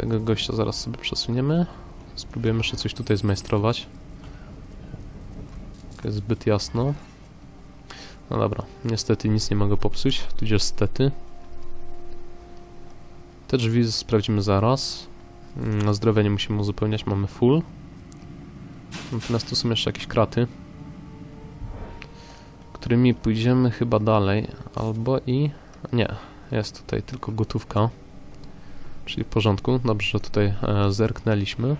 Tego gościa zaraz sobie przesuniemy. Spróbujemy jeszcze coś tutaj zmajstrować. To jest zbyt jasno. No dobra, niestety nic nie mogę popsuć, tudzież stety. Te drzwi sprawdzimy zaraz. Mm, Na zdrowie nie musimy uzupełniać, mamy full. Natomiast tu są jeszcze jakieś kraty, którymi pójdziemy chyba dalej, albo i... Nie, jest tutaj tylko gotówka, czyli w porządku. Dobrze, że tutaj e, zerknęliśmy.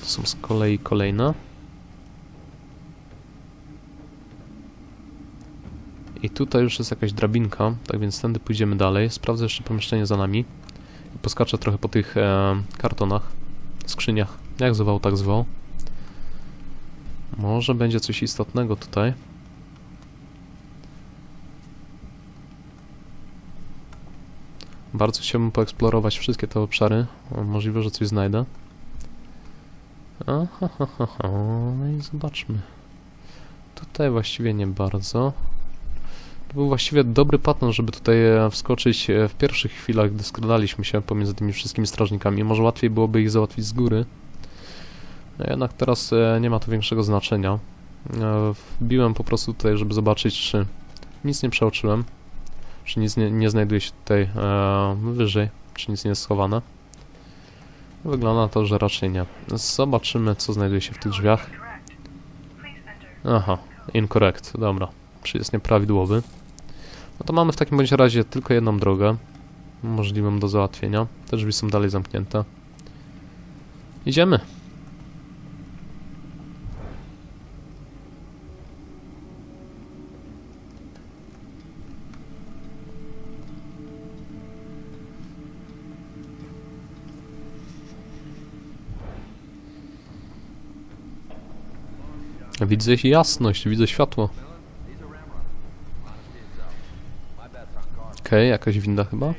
To są z kolei kolejne. I tutaj już jest jakaś drabinka, tak więc tędy pójdziemy dalej. Sprawdzę jeszcze pomieszczenie za nami. I poskaczę trochę po tych e, kartonach, skrzyniach. Jak zwał, tak zwał. Może będzie coś istotnego tutaj. Bardzo chciałbym poeksplorować wszystkie te obszary. Możliwe, że coś znajdę. Aha, ha, ha, ha. No i zobaczmy. Tutaj właściwie nie bardzo. To był właściwie dobry pattern, żeby tutaj e, wskoczyć e, w pierwszych chwilach, gdy skradaliśmy się pomiędzy tymi wszystkimi strażnikami. Może łatwiej byłoby ich załatwić z góry. No jednak teraz e, nie ma to większego znaczenia. Wbiłem po prostu tutaj, żeby zobaczyć, czy nic nie przeoczyłem. Czy nic nie, nie znajduje się tutaj e, wyżej, czy nic nie jest schowane. Wygląda na to, że raczej nie. Zobaczymy, co znajduje się w tych drzwiach. Aha, incorrect, dobra. Czy jest nieprawidłowy. No to mamy w takim bądź razie tylko jedną drogę. Możliwą do załatwienia. Te drzwi są dalej zamknięte. Idziemy. Widzę jasność, widzę światło. Okej, jakaś winda chyba.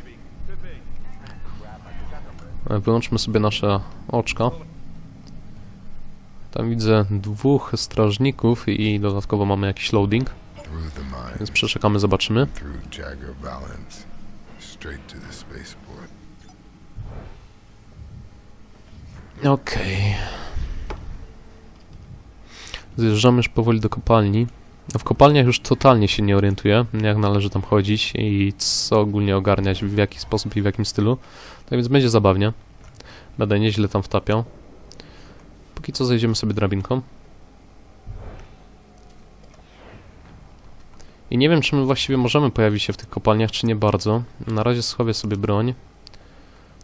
E, Wyłączmy sobie nasze oczka. Tam widzę dwóch strażników i dodatkowo mamy jakiś loading, więc przeczekamy, zobaczymy. through Jagger Valance, straight to the spaceport. Okej. Zjeżdżamy już powoli do kopalni. W kopalniach już totalnie się nie orientuję, jak należy tam chodzić i co ogólnie ogarniać, w jaki sposób i w jakim stylu. Tak więc będzie zabawnie. Będę nieźle tam wtapiał. Póki co zejdziemy sobie drabinką. I nie wiem, czy my właściwie możemy pojawić się w tych kopalniach, czy nie bardzo. Na razie schowię sobie broń,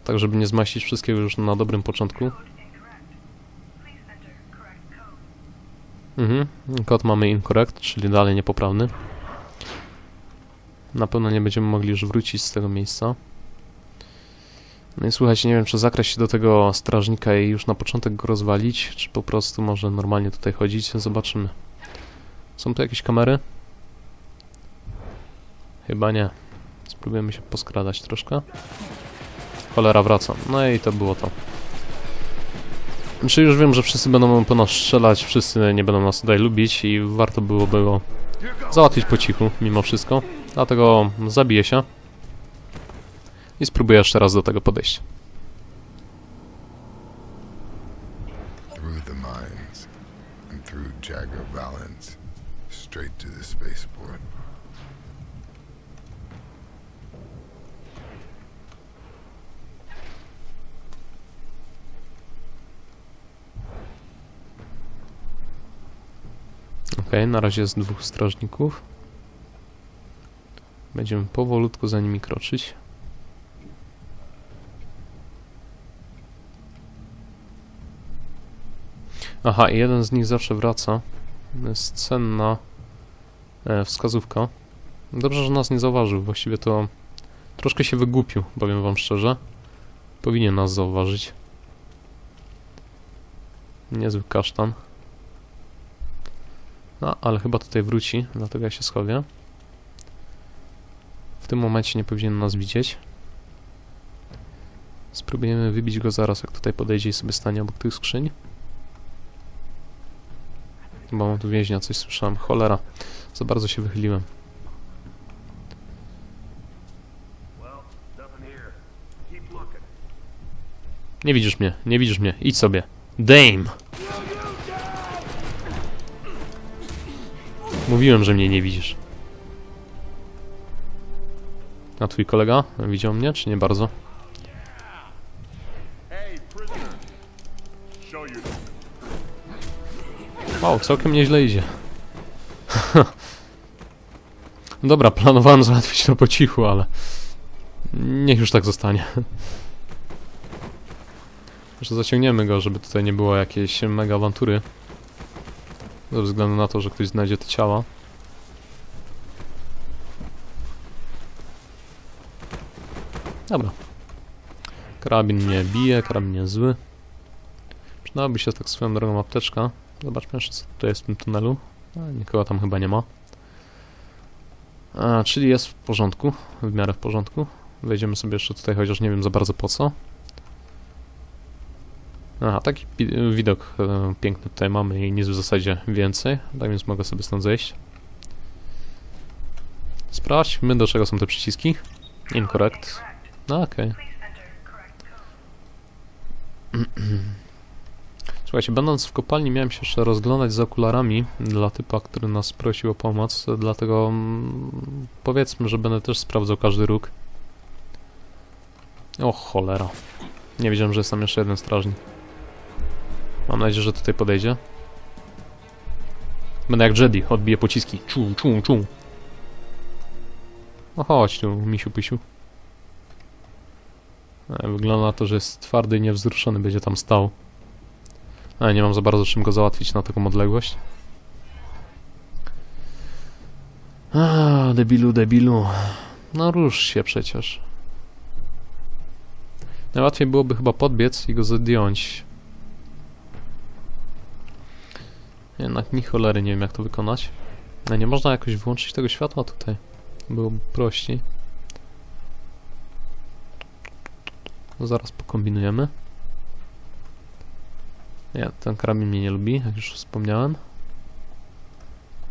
tak żeby nie zmaścić wszystkiego już na dobrym początku. Mhm, kod mamy incorrect, czyli dalej niepoprawny. Na pewno nie będziemy mogli już wrócić z tego miejsca. No i słuchajcie, nie wiem czy zakraść się do tego strażnika i już na początek go rozwalić, czy po prostu może normalnie tutaj chodzić, zobaczymy. Są tu jakieś kamery? Chyba nie. Spróbujemy się poskradać troszkę. Cholera wraca. No i to było to. Znaczy już wiem, że wszyscy będą po nas strzelać, wszyscy nie będą nas tutaj lubić i warto byłoby go załatwić po cichu, mimo wszystko. Dlatego zabiję się i spróbuję jeszcze raz do tego podejść. Jagger Valance, straight to the spaceport. Ok, na razie jest dwóch strażników. Będziemy powolutku za nimi kroczyć. Aha, jeden z nich zawsze wraca. Jest cenna e, wskazówka. Dobrze, że nas nie zauważył. Właściwie to troszkę się wygłupił, powiem wam szczerze. Powinien nas zauważyć. Niezły kasztan. No, ale chyba tutaj wróci, dlatego ja się schowię. W tym momencie nie powinien nas widzieć. Spróbujemy wybić go zaraz, jak tutaj podejdzie i sobie stanie obok tych skrzyń. Bo mam tu więźnia, coś słyszałem. Cholera, za bardzo się wychyliłem. Nie widzisz mnie, nie widzisz mnie. Idź sobie. Dame! Mówiłem, że mnie nie widzisz. A twój kolega widział mnie, czy nie bardzo? Wow, całkiem nieźle idzie. Dobra, planowałem załatwić to po cichu, ale... Niech już tak zostanie. Że zaciągniemy go, żeby tutaj nie było jakiejś mega awantury. Ze względu na to, że ktoś znajdzie te ciała. Dobra. Karabin mnie bije, karabin jest zły. Przydałaby się tak swoją drogą apteczka. Zobaczmy jeszcze co tutaj jest w tym tunelu. A, nikogo tam chyba nie ma. A, czyli jest w porządku, w miarę w porządku. Wejdziemy sobie jeszcze tutaj, chociaż nie wiem za bardzo po co. Aha, taki widok e, piękny tutaj mamy i nic w zasadzie więcej, tak więc mogę sobie stąd zejść. Sprawdźmy do czego są te przyciski. Incorrect. No okej. Słuchajcie, będąc w kopalni miałem się jeszcze rozglądać za okularami dla typa, który nas prosił o pomoc, dlatego mm, powiedzmy, że będę też sprawdzał każdy róg. O cholera. Nie wiedziałem, że jest tam jeszcze jeden strażnik. Mam nadzieję, że tutaj podejdzie. Będę jak Jedi, odbiję pociski. Czu, czu, czu. No chodź tu, misiu pysiu. E, Wygląda na to, że jest twardy i niewzruszony, będzie tam stał. Ale nie mam za bardzo czym go załatwić na taką odległość. A, debilu, debilu. No rusz się przecież. Najłatwiej byłoby chyba podbiec i go zdjąć. Jednak ni cholery nie wiem jak to wykonać. A nie można jakoś wyłączyć tego światła tutaj. Byłoby prościej. Zaraz pokombinujemy. Nie, ten karabin mnie nie lubi, jak już wspomniałem.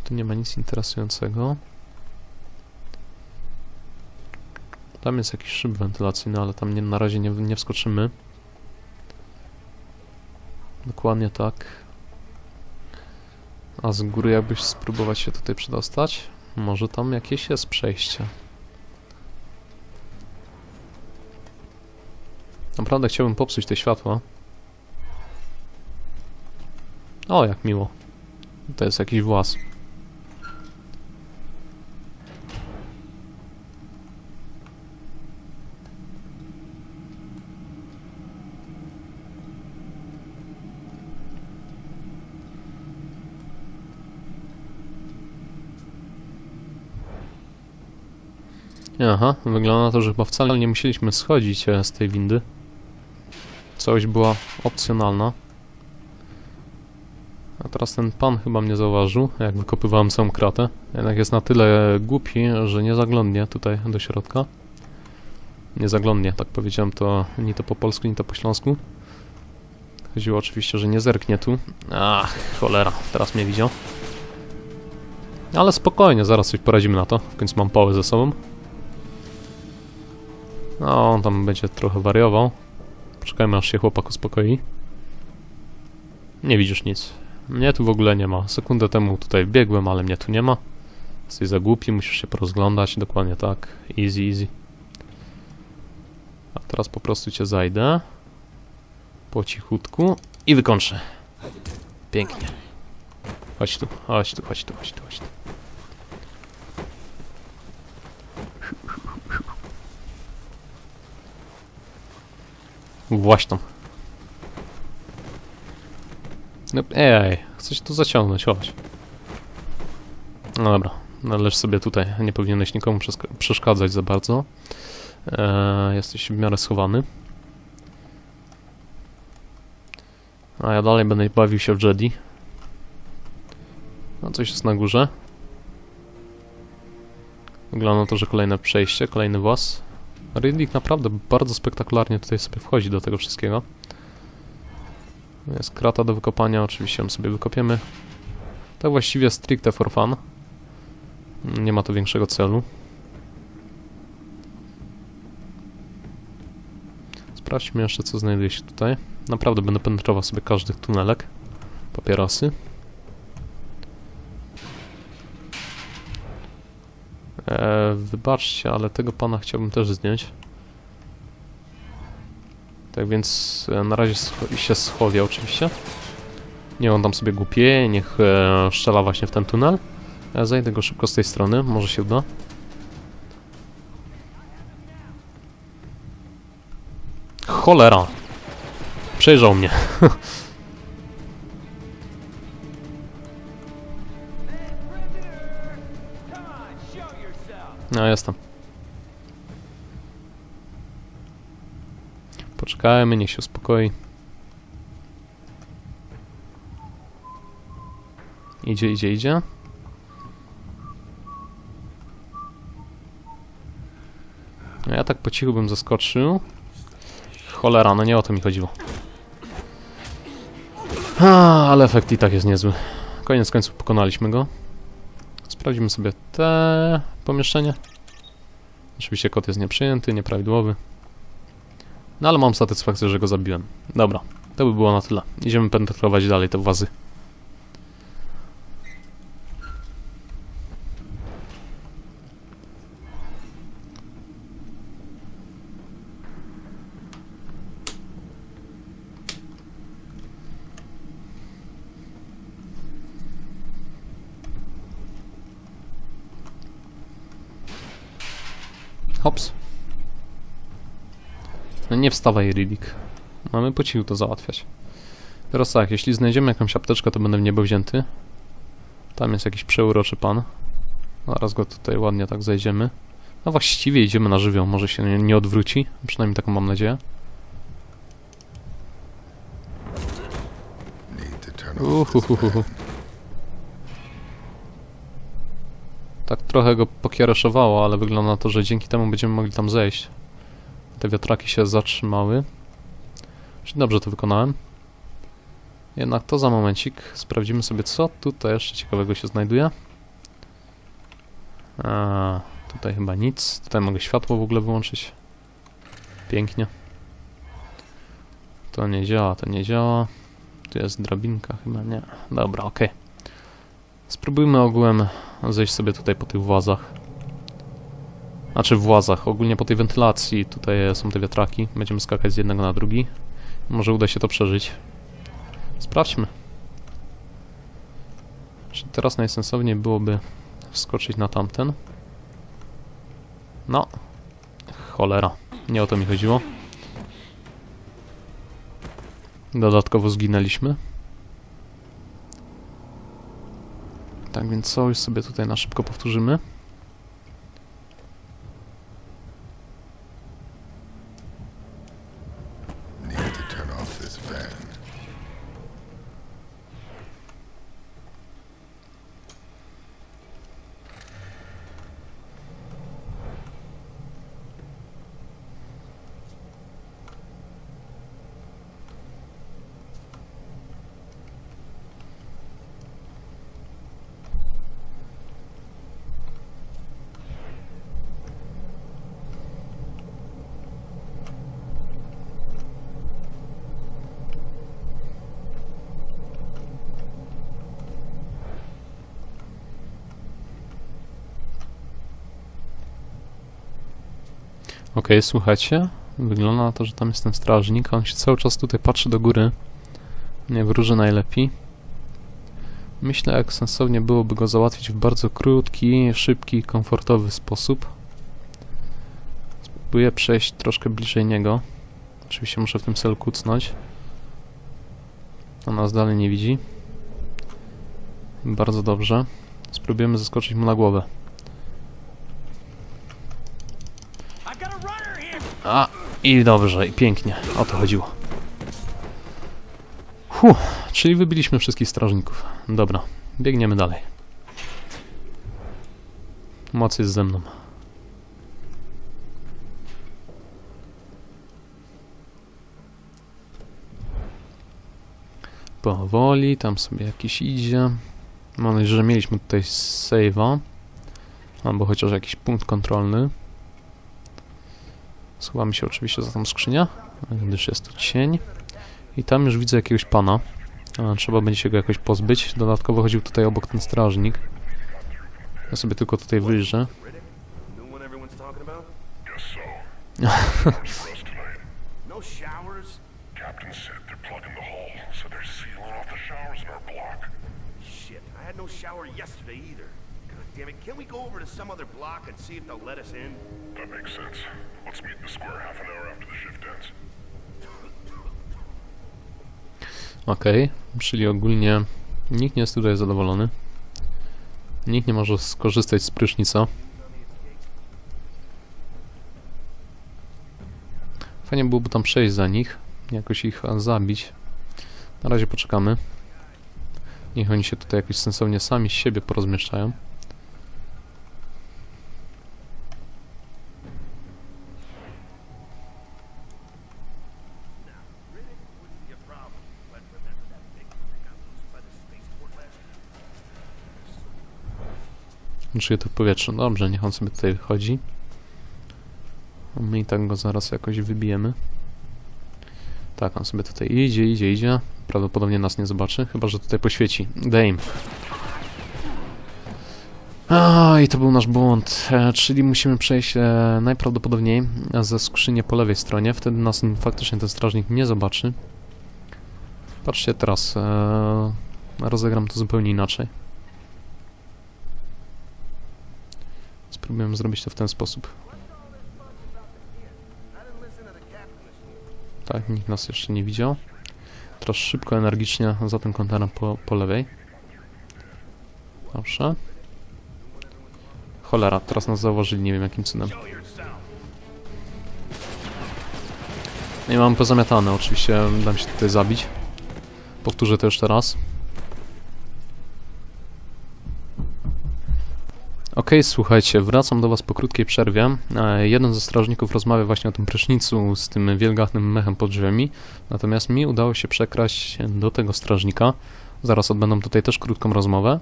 Tu nie ma nic interesującego. Tam jest jakiś szyb wentylacyjny, ale tam nie, na razie nie, nie wskoczymy. Dokładnie tak. A z góry jakbyś spróbować się tutaj przedostać? Może tam jakieś jest przejście. Naprawdę chciałbym popsuć te światła. O, jak miło. To jest jakiś włas. Aha, wygląda na to, że chyba wcale nie musieliśmy schodzić e, z tej windy. Całość była opcjonalna. A teraz ten pan chyba mnie zauważył, jak wykopywałem całą kratę. Jednak jest na tyle głupi, że nie zaglądnie tutaj do środka. Nie zaglądnie, tak powiedziałem to ni to po polsku, ni to po śląsku. Chodziło oczywiście, że nie zerknie tu. Ach, cholera, teraz mnie widział. Ale spokojnie, zaraz coś poradzimy na to. W końcu mam pałę ze sobą. No, on tam będzie trochę wariował. Poczekajmy, aż się chłopak uspokoi. Nie widzisz nic. Mnie tu w ogóle nie ma. Sekundę temu tutaj biegłem, ale mnie tu nie ma. Jesteś za głupi, musisz się porozglądać. Dokładnie tak. Easy, easy. A teraz po prostu cię zajdę. Po cichutku. I wykończę. Pięknie. Chodź tu, chodź tu, chodź tu, chodź tu, chodź tu. Właśnie tam. No, ej, chcę się tu zaciągnąć, chodź. No dobra, należ sobie tutaj, nie powinieneś nikomu przeszkadzać za bardzo. Eee, jesteś w miarę schowany. A ja dalej będę bawił się w Jedi. No coś jest na górze. Wygląda na to, że kolejne przejście, kolejny włas. Riddick naprawdę bardzo spektakularnie tutaj sobie wchodzi do tego wszystkiego. Jest krata do wykopania, oczywiście ją sobie wykopiemy. Tak właściwie stricte for fun. Nie ma to większego celu. Sprawdźmy jeszcze, co znajduje się tutaj. Naprawdę będę penetrował sobie każdy tunelek. Papierosy. Eee, wybaczcie, ale tego pana chciałbym też zdjąć. Tak więc e, na razie się schowie oczywiście. Nie on tam sobie głupieje, niech e, właśnie w ten tunel. Ja zajdę go szybko z tej strony, może się uda. Cholera! Przejrzał mnie. No, jestem. Poczekajmy, niech się uspokoi. Idzie, idzie, idzie. No ja tak po cichu bym zaskoczył. Cholera, no nie o to mi chodziło. A, ale efekt i tak jest niezły. Koniec końców pokonaliśmy go. Sprawdzimy sobie te pomieszczenie. Oczywiście kod jest nieprzyjęty, nieprawidłowy. No ale mam satysfakcję, że go zabiłem. Dobra, to by było na tyle. Idziemy penetrować dalej te wazy. Hops. No nie wstawaj, Riddick. Mamy po cichu to załatwiać. Teraz tak, jeśli znajdziemy jakąś apteczkę, to będę w niebo wzięty. Tam jest jakiś przeuroczy pan. Zaraz go tutaj ładnie tak zejdziemy. No właściwie idziemy na żywioł, może się nie, nie odwróci. Przynajmniej taką mam nadzieję. Need Tak trochę go pokiereszowało, ale wygląda na to, że dzięki temu będziemy mogli tam zejść. Te wiatraki się zatrzymały. Czyli dobrze to wykonałem. Jednak to za momencik. Sprawdzimy sobie, co tutaj jeszcze ciekawego się znajduje. A, tutaj chyba nic. Tutaj mogę światło w ogóle wyłączyć. Pięknie. To nie działa, to nie działa. Tu jest drabinka chyba, nie. Dobra, okej. Spróbujmy ogółem zejść sobie tutaj po tych włazach. Znaczy w włazach, ogólnie po tej wentylacji. Tutaj są te wiatraki. Będziemy skakać z jednego na drugi. Może uda się to przeżyć. Sprawdźmy. Czy teraz najsensowniej byłoby wskoczyć na tamten? No. Cholera. Nie o to mi chodziło. Dodatkowo zginęliśmy. Tak więc coś sobie tutaj na szybko powtórzymy. Okej, słuchajcie. Wygląda na to, że tam jest ten strażnik. On się cały czas tutaj patrzy do góry. Nie wróży najlepiej. Myślę, jak sensownie byłoby go załatwić w bardzo krótki, szybki, komfortowy sposób. Spróbuję przejść troszkę bliżej niego. Oczywiście muszę w tym celu kucnąć. On nas dalej nie widzi. Bardzo dobrze. Spróbujemy zaskoczyć mu na głowę. I got a runner here. A, i dobrze, i pięknie. O to chodziło. Huh, czyli wybiliśmy wszystkich strażników. Dobra, biegniemy dalej. Moc jest ze mną. Powoli, tam sobie jakiś idzie. Mam nadzieję, że mieliśmy tutaj save'a. Albo chociaż jakiś punkt kontrolny. Schowamy się oczywiście za tą skrzynię. gdyż jest tu cień. I tam już widzę jakiegoś pana. Trzeba będzie się go jakoś pozbyć. Dodatkowo chodził tutaj obok ten strażnik. Ja sobie tylko tutaj wyjrzę. damn it, can we go over to some other block and see if they'll let us in? That makes sense. Let's meet in the square half an hour after the shift ends. Okej, czyli ogólnie nikt nie jest tutaj zadowolony. Nikt nie może skorzystać z prysznica. Fajnie byłoby tam przejść za nich, jakoś ich zabić. Na razie poczekamy. Niech oni się tutaj jakoś sensownie sami z siebie porozmieszczają. Czuję to w powietrzu. Dobrze, niech on sobie tutaj wychodzi. My i tak go zaraz jakoś wybijemy. Tak, on sobie tutaj idzie, idzie, idzie. Prawdopodobnie nas nie zobaczy, chyba że tutaj poświeci. Dame. A, i to był nasz błąd. E, czyli musimy przejść e, najprawdopodobniej ze skrzyni po lewej stronie. Wtedy nas faktycznie ten strażnik nie zobaczy. Patrzcie teraz. E, rozegram to zupełnie inaczej. Spróbujemy zrobić to w ten sposób. Tak, nikt nas jeszcze nie widział. Teraz szybko, energicznie za tym kontenerem po, po lewej. Dobrze. Cholera, teraz nas zauważyli, nie wiem jakim cudem. No i mam pozamiatane, oczywiście dam się tutaj zabić. Powtórzę to jeszcze raz. Okej, słuchajcie, wracam do was po krótkiej przerwie. E, jeden ze strażników rozmawia właśnie o tym prysznicu z tym wielgachnym mechem pod drzwiami, natomiast mi udało się przekraść do tego strażnika. Zaraz odbędę tutaj też krótką rozmowę.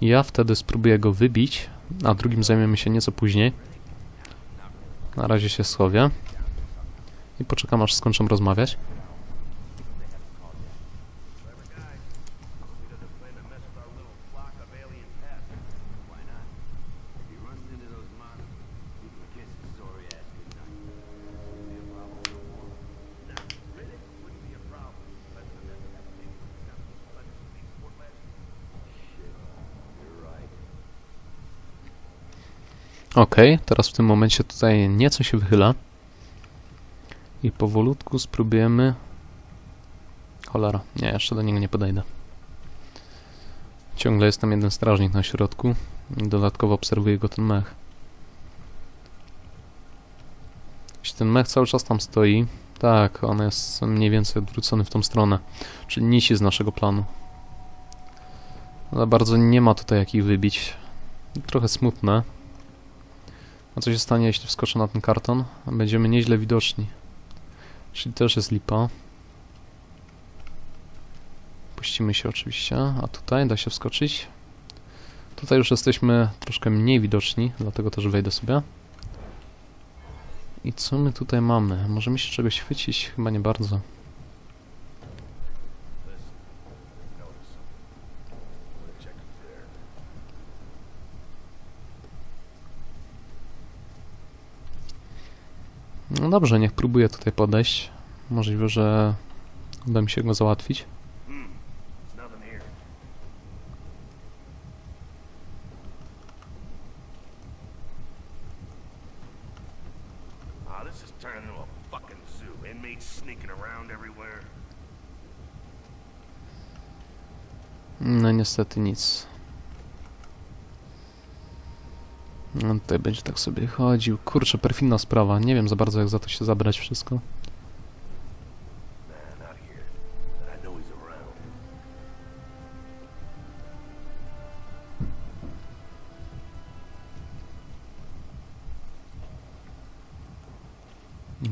Ja wtedy spróbuję go wybić, a drugim zajmiemy się nieco później. Na razie się schowię i poczekam aż skończą rozmawiać. Okej, teraz w tym momencie tutaj nieco się wychyla. I powolutku spróbujemy... Cholera, nie, jeszcze do niego nie podejdę. Ciągle jest tam jeden strażnik na środku. Dodatkowo obserwuje go ten mech. Jeśli ten mech cały czas tam stoi, tak, on jest mniej więcej odwrócony w tą stronę. Czyli nisi z naszego planu. Ale bardzo nie ma tutaj jakich wybić. Trochę smutne. A co się stanie, jeśli wskoczę na ten karton? Będziemy nieźle widoczni. Czyli też jest lipa. Puścimy się oczywiście. A tutaj da się wskoczyć. Tutaj już jesteśmy troszkę mniej widoczni, dlatego też wejdę sobie. I co my tutaj mamy? Możemy się czegoś chwycić? Chyba nie bardzo. No dobrze, niech próbuję tutaj podejść. Możliwe, że uda mi się go załatwić. Hmm, nothing here. No tutaj będzie tak sobie chodził. Kurczę, perfidna sprawa. Nie wiem za bardzo jak za to się zabrać wszystko.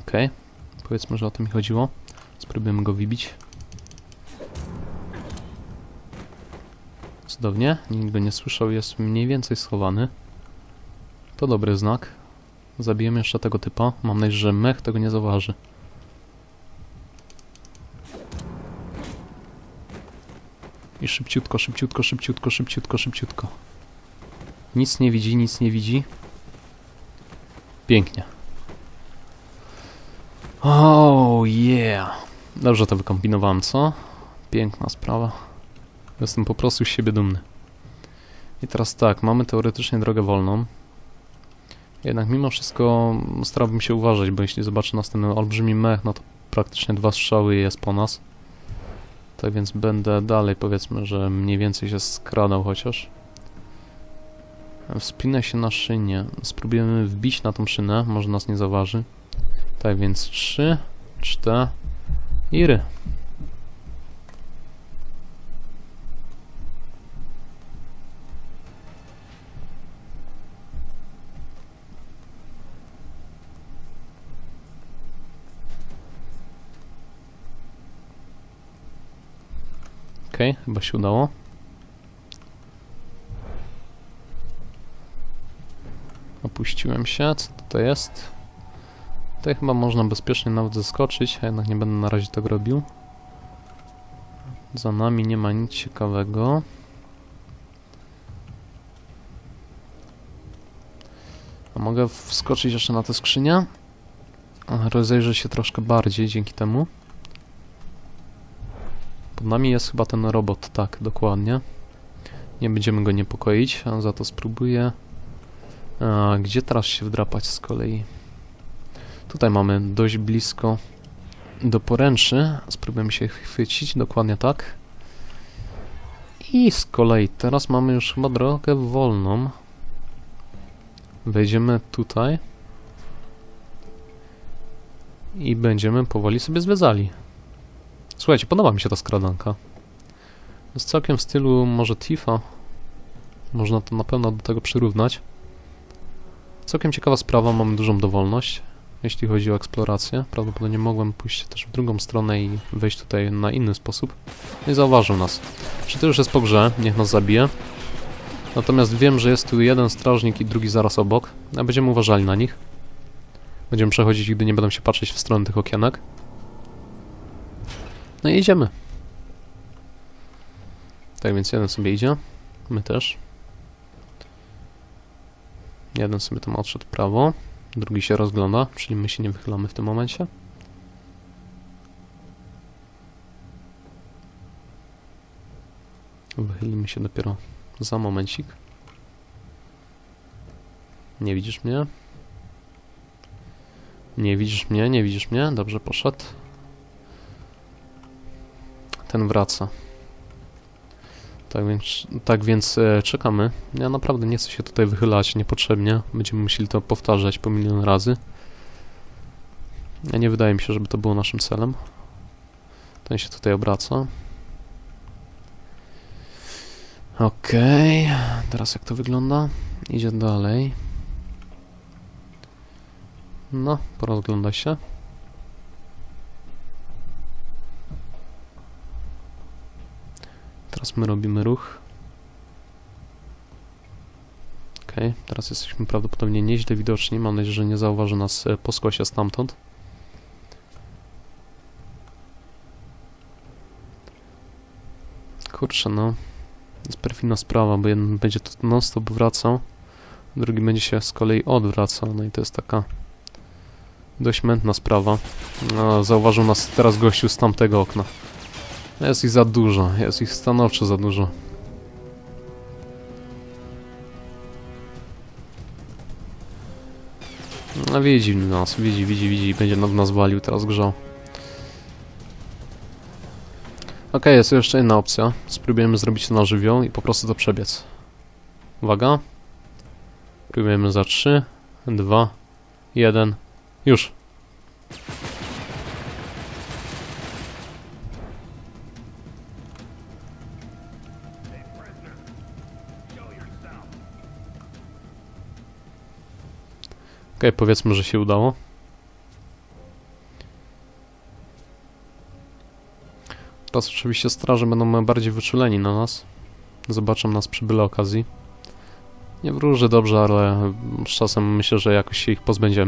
Okej. Powiedzmy, że o to mi chodziło. Spróbujemy go wybić. Cudownie. Nikt go nie słyszał. Jest mniej więcej schowany. To dobry znak. Zabijemy jeszcze tego typa. Mam nadzieję, że mech tego nie zauważy. I szybciutko, szybciutko, szybciutko, szybciutko, szybciutko. Nic nie widzi, nic nie widzi. Pięknie. Oh yeah. Dobrze to wykombinowałem, co? Piękna sprawa. Jestem po prostu z siebie dumny. I teraz tak, mamy teoretycznie drogę wolną. Jednak mimo wszystko starałbym się uważać, bo jeśli zobaczę nas ten olbrzymi mech, no to praktycznie dwa strzały i jest po nas. Tak więc będę dalej, powiedzmy, że mniej więcej się skradał chociaż. Wspinę się na szynie. Spróbujemy wbić na tą szynę, może nas nie zauważy. Tak więc trzy, cztery. Iry. Okej, okay, chyba się udało. Opuściłem się, co tutaj jest? Tutaj chyba można bezpiecznie nawet zeskoczyć, a jednak nie będę na razie tego robił. Za nami nie ma nic ciekawego. A mogę wskoczyć jeszcze na tę skrzynię? Rozejrzę się troszkę bardziej dzięki temu. Nami jest chyba ten robot, tak, dokładnie. Nie będziemy go niepokoić, a za to spróbuję... A, gdzie teraz się wdrapać z kolei? Tutaj mamy dość blisko do poręczy. Spróbujemy się chwycić, dokładnie tak. I z kolei teraz mamy już chyba drogę wolną. Wejdziemy tutaj. I będziemy powoli sobie zwiedzali. Słuchajcie, podoba mi się ta skradanka. Jest całkiem w stylu może Tifa. Można to na pewno do tego przyrównać. Całkiem ciekawa sprawa, mamy dużą dowolność, jeśli chodzi o eksplorację. Prawdopodobnie mogłem pójść też w drugą stronę i wejść tutaj na inny sposób. Nie zauważył nas. Czy to już jest po grze, niech nas zabije. Natomiast wiem, że jest tu jeden strażnik i drugi zaraz obok. A będziemy uważali na nich. Będziemy przechodzić, gdy nie będą się patrzeć w stronę tych okienek. No i idziemy. Tak więc jeden sobie idzie. My też. Jeden sobie tam odszedł prawo. Drugi się rozgląda, czyli my się nie wychylamy w tym momencie. Wychylimy się dopiero za momencik. Nie widzisz mnie? Nie widzisz mnie, nie widzisz mnie? Dobrze, poszedł. Ten wraca. Tak więc, tak więc e, czekamy. Ja naprawdę nie chcę się tutaj wychylać niepotrzebnie. Będziemy musieli to powtarzać po milion razy. Ja nie wydaje mi się, żeby to było naszym celem. Ten się tutaj obraca. Okej, okay. teraz jak to wygląda? Idzie dalej. No, porozgląda się. My robimy ruch. Ok, teraz jesteśmy prawdopodobnie nieźle widoczni. Mam nadzieję, że nie zauważy nas e, po skosie stamtąd. Kurczę, no. Jest perfidna sprawa, bo jeden będzie tu non-stop wracał, drugi będzie się z kolei odwracał, no i to jest taka dość mętna sprawa. No, zauważył nas teraz gościu z tamtego okna. Jest ich za dużo, jest ich stanowczo za dużo. No widzi nas, widzi, widzi, widzi, będzie nad nas walił, teraz grzał. Ok, jest jeszcze jedna opcja. Spróbujemy zrobić to na żywioł i po prostu to przebiec. Uwaga. Próbujemy za 3, 2, 1, już. Ok, powiedzmy, że się udało. Teraz oczywiście straże będą bardziej wyczuleni na nas. Zobaczą nas przy byle okazji. Nie wróży dobrze, ale z czasem myślę, że jakoś się ich pozbędziemy.